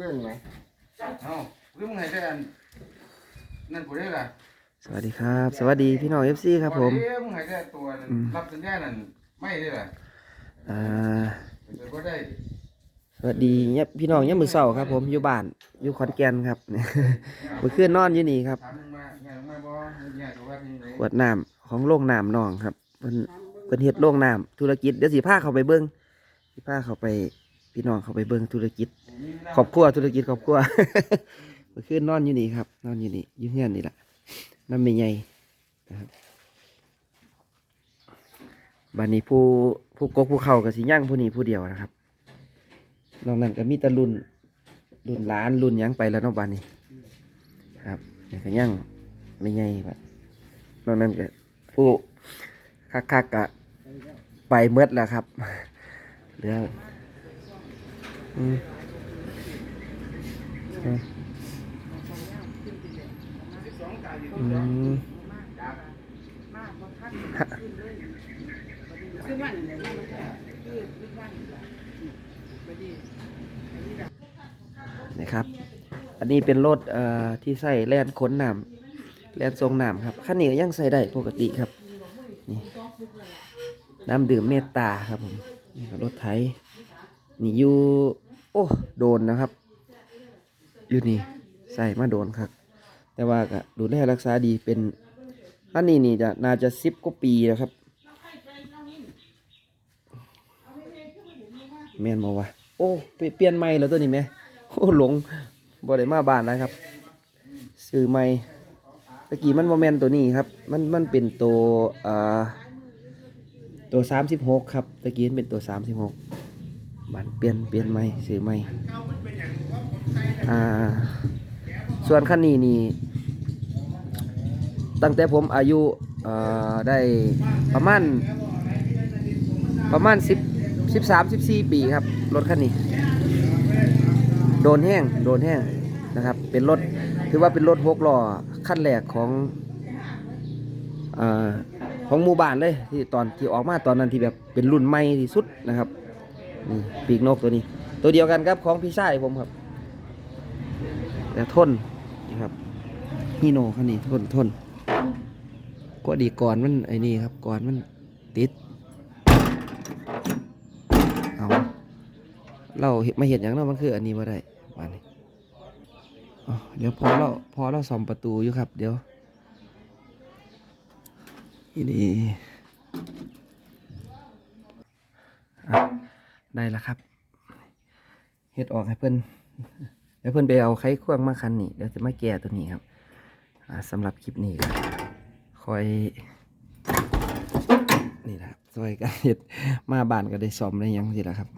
เรื่องไหมเอ้าหรือมึงให้ได้อันนั่นกูได้ล่ะสวัสดีครับ สวัสดีพี่น้องเอฟซีครับผมเอ้ยมึงให้ได้ตัวนั้นอืมรับสัญญานั่นไม่ได้ล่ะอ่าเดี๋ยวก็ได้สวัสดีเนี่ยพี่น้องเนี่ยามมือเศร้าครับ ผมอยู่บ้านอยู่ขอนแก่นครับเมื่อคืนนอนอยู่นี่ครับ ถามมึงมาไงมึงมาบ่ไงตัวว่าที่ไหนขวดน้ำของโรงน้ำน้องครับเพิ่นเพิ่นเฮ็ดโรงน้ำธุรกิจเดี๋ยวสิพาเขาไปเบิ้งสิพาเขาไป พี่น้องเขาไปเบิ้งธุรกิจครอบครัวธุรกิจครอบครัวเมื่อคืนนอนอยู่นี่ครับ นอนอยู่นี่อยู่เฮียนี่แหละน้ำไม่ใหญ่นะครับบัดนี้ผู้ผู้กกผู้เขากับสิย่างผู้นี้ผู้เดียวนะครับนอกนั้นก็มีต่รุ่นรุ่นหลานรุ่นยังไปแล้วนาะบัดนี้ครับนี่ก็ย่างไม่ใหญ่บัดนอกนั้นก็ผู้คักๆกกะไปเมดแล้วครับเหลืออืมอืมอืม นะครับ อันนี้เป็นรถเอ่อที่ใส่แล่นขนน้ำแล่นทรงน้ำครับคันนี้ก็ยังใส่ได้ปกติครับนี่น้ำดื่มเมตตาครับผมนี่รถไถนี่อยู่ อ้โดนนะครับ อยู่นี่ใส่มาโดนครับ แต่ว่าก็ดูแลรักษาดีเป็นอันนี้นี่จะน่าจะสิบกว่าปีแล้วครับแมนมาวะโอ้เปลี่ยนใหม่แล้วตัวนี้ไหมโอ้หลงบ่ได้มาบ้านนะครับซื้อใหม่ตะกี้มันโมแมนตัวนี้ครับ มันมันเป็นตัวอ่าตัวสามสิบหกครับตะกี้มันเป็นตัวสามสิบหก บานเปลี่ยนเปลี่ยนใหม่ซื้อใหม่อ่าส่วนคันนี้นี่ตั้งแต่ผมอายุได้ประมาณประมาณสิบสิบสามสิบสี่ปีครับรถคันนี้ โดนแห้งโดนแห้งนะครับ เป็นรถถือว่าเป็นรถหกล้อขั้นแรกของอของหมู่บ้านเลยที่ตอนที่ออกมาตอนนั้นที่แบบเป็นรุ่นใหม่ที่สุดนะครับ นี่ปีกนกตัวนี้ ตัวเดียวกันครับของพี่ชายผมครับ แต่ทนนะครับฮีโน่คันนี้ทนทนก็ดีก่อนมันไอ้นี่ครับก่อนมันติดเอาเราเฮ็ดมาเห็นอย่างนั้นมันคืออันนี้ว่าได้วานนี้อ๋อเดี๋ยวพอเราพอเราซ่อมประตูอยู่ครับ เดี๋ยวนี่นี่อะ ได้แล้วครับเฮ็ดออกให้เพิ่นเดี๋ยวเพิ่นไปเอาไขควงมาคันนี้เดี๋ยวจะมาแก้ตัวนี้ครับอ่าสำหรับคลิปนี้ก็คอย นี่นะครับซอยกันเฮ็ดมาบ้านก็ได้ซ่อมได้หยังสิล่ะครับ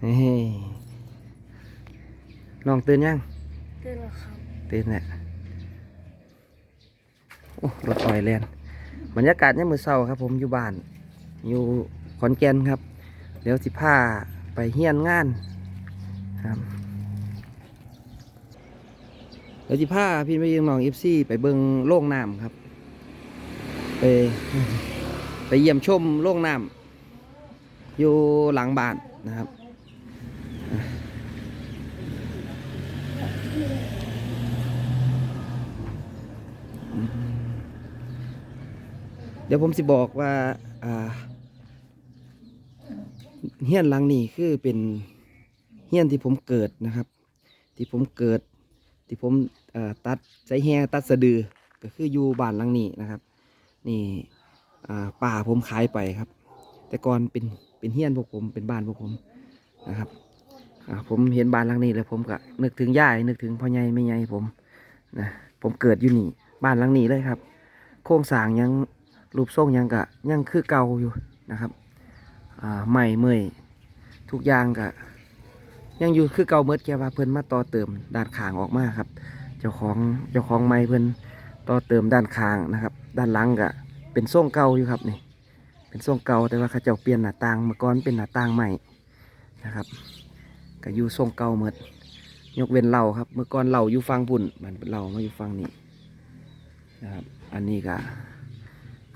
เฮ้ยน้องตื่นยังตื่นแล้วครับตื่นแหละโอ้รถไฟแลนบรรยากาศเนี่ยามมือเศร้าครับผมอยู่บ้าน อยู่ขอนแก่นครับ เดี๋ยวสิพาไปเฮียนงานครับเดี๋ยวสิพาพี่ไปยังน้องเอฟซีไปเบิงโล่งน้ำครับ ไปไปเยี่ยมชมโรงน้ำอยู่หลังบ้านนะครับ เดี๋ยวผมสิบอกว่าเฮี้ยนหลังนี้คือเป็นเฮี้ยนที่ผมเกิดนะครับ ที่ผมเกิด ที่ผมตัดใจแฮตัดสะดือก็คืออยู่บ้านหลังนี้นะครับ นี่ป่าผมขายไปครับ แต่ก่อนเป็นเป็นเฮี้ยนพวกผมเป็นบ้านพวกผมนะครับผมเห็นบ้านหลังนี้แล้วผมก็นึกถึงย่ายนึกถึงพ่อใหญ่แม่ใหญ่ผมนะผมเกิดอยู่นี่บ้านหลังนี้เลยครับ โครงสร้างยัง รูปทรงยังกะยังคือเก่าอยู่นะครับอ่าใหม่เมยทุกอย่างกะยังอยู่คือเก่าเมื่อแค่ว่าเพิ่นมาต่อเติมด้านข้างออกมาครับ เจ้าของเจ้าของไม้เพิ่นต่อเติมด้านข้างนะครับ ด้านหลังกะเป็นทรงเก่าอยู่ครับนี่เป็นทรงเก่าแต่ว่าเขาเจ้าเปลี่ยนหน้าต่างเมื่อก่อนเป็นหน้าต่างใหม่นะครับก็อยู่ทรงเก่าหมดยกเว้นเหล่าครับ เมื่อก่อนเหล่าอยู่ฟังพุ่นมันเหล่ามาอยู่ฟังนี้นะครับ อันนี้ก็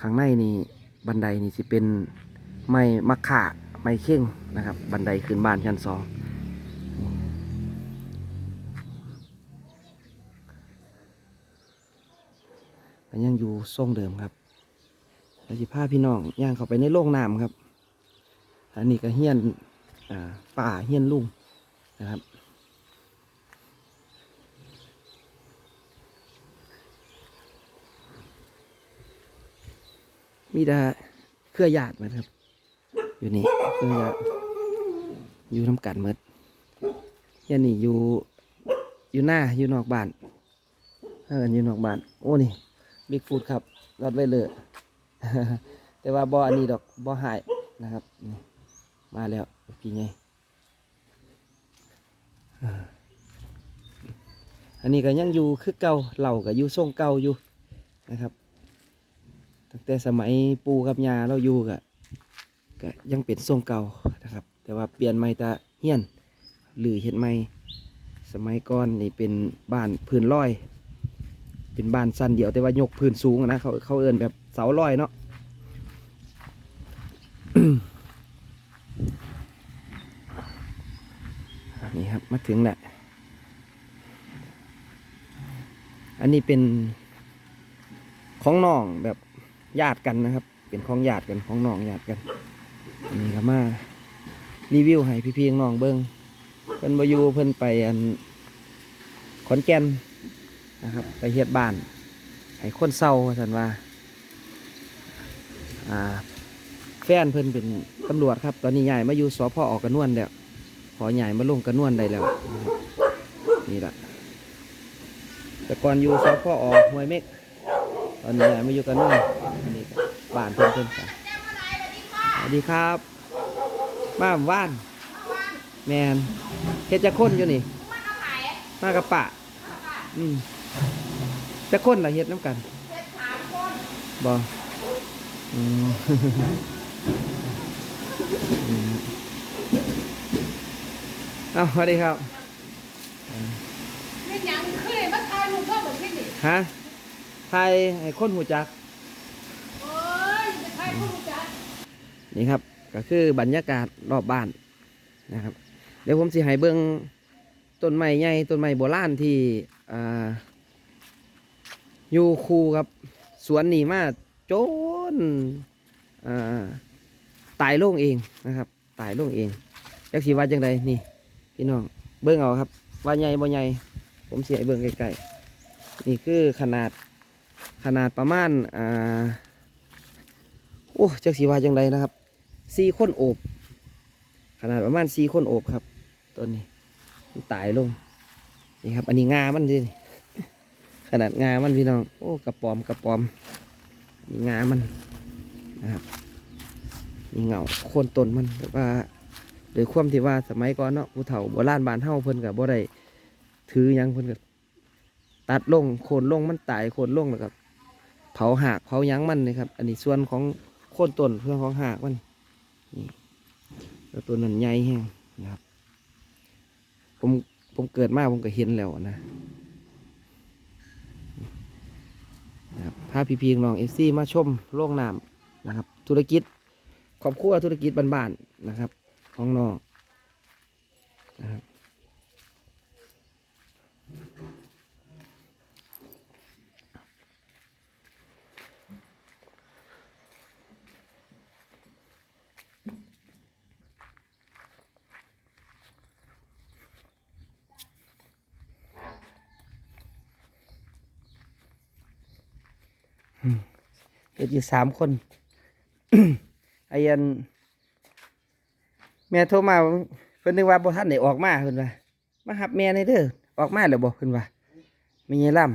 ข้างในนี่บันไดนี่สิเป็นไม้มะขาไม้เข่งนะครับ บันไดขึ้นบ้านชั้นสองยังอยู่ทรงเดิมครับแล้วสิพาพี่น้องย่างเข้าไปในโรงน้ำครับ อันนี้ก็เฮียนป่าเฮียนลุ่งนะครับ มีแต่เครือญาติเหมือนครับ อยู่นี่เครือญาติอยู่น้ำกันหมดเฮียนนี่อยู่อยู่หน้าอยู่นอกบ้านเอออยู่นอกบ้าน โอ้นี่บิ๊กฟูดครับรอดไว้เลยแต่ว่าบออันนี้ดอกบอหายนะครับมาแล้วพี่ไงอันนี้ก็ยังอยู่คือเก่าเหล่าก็อยู่ทรงเก่าอยู่นะครับ ตั้งแต่สมัยปู่กับยาเราอยู่ก็ก็ยังเป็นทรงเก่านะครับ แต่ว่าเปลี่ยนใหม่ตาเฮียนหรือเห็ดใหม่สมัยก่อนนี่เป็นบ้านพื้นลอย เป็นบ้านสั้นเดียวแต่ว่ายกพื้นสูงนะเขาเขาเอินแบบเสาลอยเนาะนี่ครับมาถึงแหละอันนี้เป็นของน้องแบบ ญาติกันนะครับ เป็นของญาติกันของน้องญาติกันอันนี้ก็มารีวิวให้พี่ๆน้องเบิ้งเพิ่นบอยู่เพิ่นไปอันขอนแก่นนะครับ ไปเฮ็ดบ้านให้คนเศร้าสันว่าอ่า แฟนเพิ่นเป็นตำรวจครับ ตอนนี้ใหญ่มาอยู่สพออกกระนวนแล้วขอใหญ่มาลงกระนวนได้แล้วนี่แหละแต่ก่อนอยู่สพออกห้วยเม็ก ตอนนี้ย้ายมาอยู่กระนวนอันนี้ก็บ้านเพิ่นเพิ่นค่ะสวัสดีครับมาหมู่บ้าน แมนเฮ็ดจะค้นอยู่นี่มากับปะ อืมจะค้นละเฮ็ดน้ำกันบออืมอืมเอาสวัสดีครับเป็นหยังคือเลยมาทายลูกพ่อแบบนี้นี่ฮะ ไทยให้คนหูจัก โอ้ยจะทายพ่อรู้จักนี่ครับ ก็คือบรรยากาศรอบบ้านนะครับ เดี๋ยวผมสิให้เบิ้งต้นไม้ใหญ่ต้นไม้โบราณที่อ่าอยู่คูกับ สวนนี่มาจนอ่าตายลงเองนะครับ ตายลงเองจักสีว่าจังไดนี่ พี่น้องเบิ้งเอาครับ ว่าใหญ่บ่ใหญ่ผมเสียเบิ้งใกล้ๆนี่คือขนาด ขนาดประมาณอ่าโอ้จักสีว่าจังไดนะครับสี่คนโอบขนาดประมาณสี่คนโอบครับต้นนี้ตายลงนี่ครับ อันนี้งามันดิขนาดงามันพี่น้องโอ้กระปอมกระปอมนี่งามันนะครับนี่เงาโคนต้นมันแต่ว่าโดยความที่ว่าสมัยก่อนเนาะผู้เฒ่าโบราณบ้านเฮาเพิ่นกับบ่ได้ถือยังเพิ่นก็ ตัดลงโคนลงมันตายโคนลงแล้วก็เผาหากเผายังมันนะครับ อันนี้ส่วนของโคนต้นส่วนของหากมันนี่แล้วตัวนั้นใหญ่แห้งนะครับ ผมผมเกิดมาผมก็เห็นแล้วนะนะครับพาพี่พีน้องเอฟซีมาชมโรงน้ำนะครับ ธุรกิจครอบครัวธุรกิจบ้านๆนะครับ ของน้องนะครับ เฮ็ดอยู่สามคนไอ้ยันแม่โทรมาเพิ่นนึกว่าบ่ทันได้ออกมาเพิ่นว่ามาหับแม่ในเด้อออกมาแล้วบ่เพิ่นว่ามีเงล่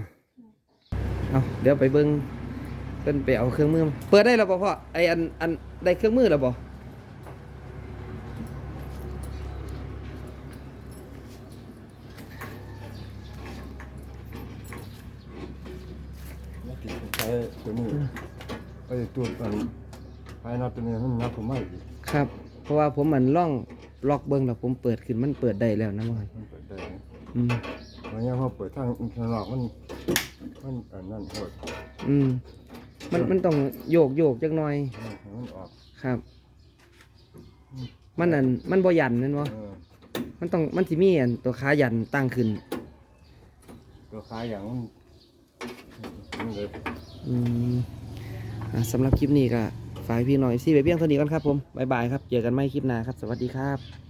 ำเอาเดี๋ยวไปเบิ้งเพิ่นไปเอาเครื่องมือมาเปิดได้แล้วบ่พ่อไออันอันได้เครื่องมือแล้วบ่ ใช้ตัวนี้ ไอ้ตัวอันภายนอกตัวนี้มันนับผมไม่อีกครับ เพราะว่าผมมันล่องล็อกเบิ่งแล้วผมเปิดขึ้นมันเปิดได้แล้วนะมันมันเปิดได้นะอืมวันนี้พอเปิดทางข้างนอกมันมันอันนั้นโหดอืมมันมันต้องโยกโยกจักหน่อย มันออกครับ มันอันมันบ่ยันนั่นวะเออมันต้องมันสิมีอันตัวขายันตั้งขึ้น ตัวขายอย่างมันมันเลยอืมอะ สำหรับคลิปนี้ก็ฝากพี่น้อยซี่ไปเพียงเท่านี้ก่อนครับผมบายบายครับเจอกันใหม่คลิปหน้าครับ สวัสดีครับ